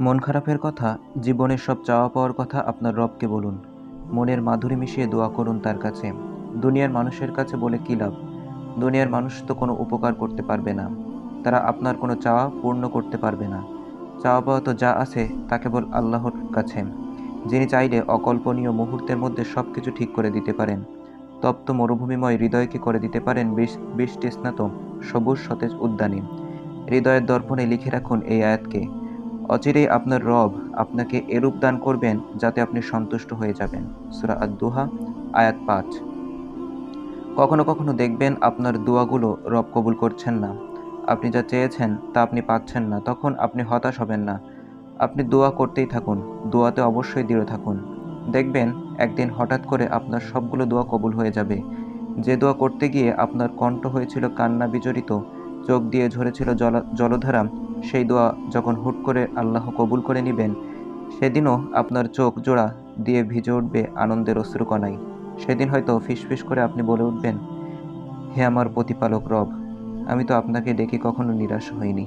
মন খারাপের কথা, জীবনের সব চাওয়া পাওয়ার কথা আপনার রবকে বলুন। মনের মাধুরী মিশিয়ে দোয়া করুন তার কাছে। দুনিয়ার মানুষের কাছে বলে কী লাভ? দুনিয়ার মানুষ তো কোনো উপকার করতে পারবে না। তারা আপনার কোনো চাওয়া পূর্ণ করতে পারবে না। চাওয়া পাওয়া তো যা আছে, তা কেবল আল্লাহর কাছে। যিনি চাইলে অকল্পনীয় মুহূর্তের মধ্যে সব কিছু ঠিক করে দিতে পারেন। তপ্ত মরুভূমিময় হৃদয়কে করে দিতে পারেন বিষ বৃষ্টি স্নাত সবুজ সতেজ উদ্যানী। হৃদয়ের দর্পণে লিখে রাখুন এই আয়াতকে। অচিরেই আপনার রব আপনাকে এরূপ দান করবেন যাতে আপনি সন্তুষ্ট হয়ে যাবেন। সুরা আদ-দুহা, আয়াত পাঁচ। কখনো কখনো দেখবেন আপনার দোয়াগুলো রব কবুল করছেন না। আপনি যা চেয়েছেন তা আপনি পাচ্ছেন না, তখন আপনি হতাশ হবেন না। আপনি দোয়া করতেই থাকুন, দোয়াতে অবশ্যই দৃঢ় থাকুন। দেখবেন একদিন হঠাৎ করে আপনার সবগুলো দোয়া কবুল হয়ে যাবে। যে দোয়া করতে গিয়ে আপনার কণ্ঠ হয়েছিল কান্না বিজড়িত, চোখ দিয়ে ঝরেছিল জল, জলধারা সেই দোয়া যখন হুট করে আল্লাহ কবুল করে নেবেন, সেদিনও আপনার চোখ জোড়া দিয়ে ভিজে উঠবে আনন্দের অশ্রুকণায়। সেদিন হয়তো ফিসফিস করে আপনি বলে উঠবেন, হে আমার প্রতিপালক রব, আমি তো আপনাকে ডেকে কখনো নিরাশ হইনি।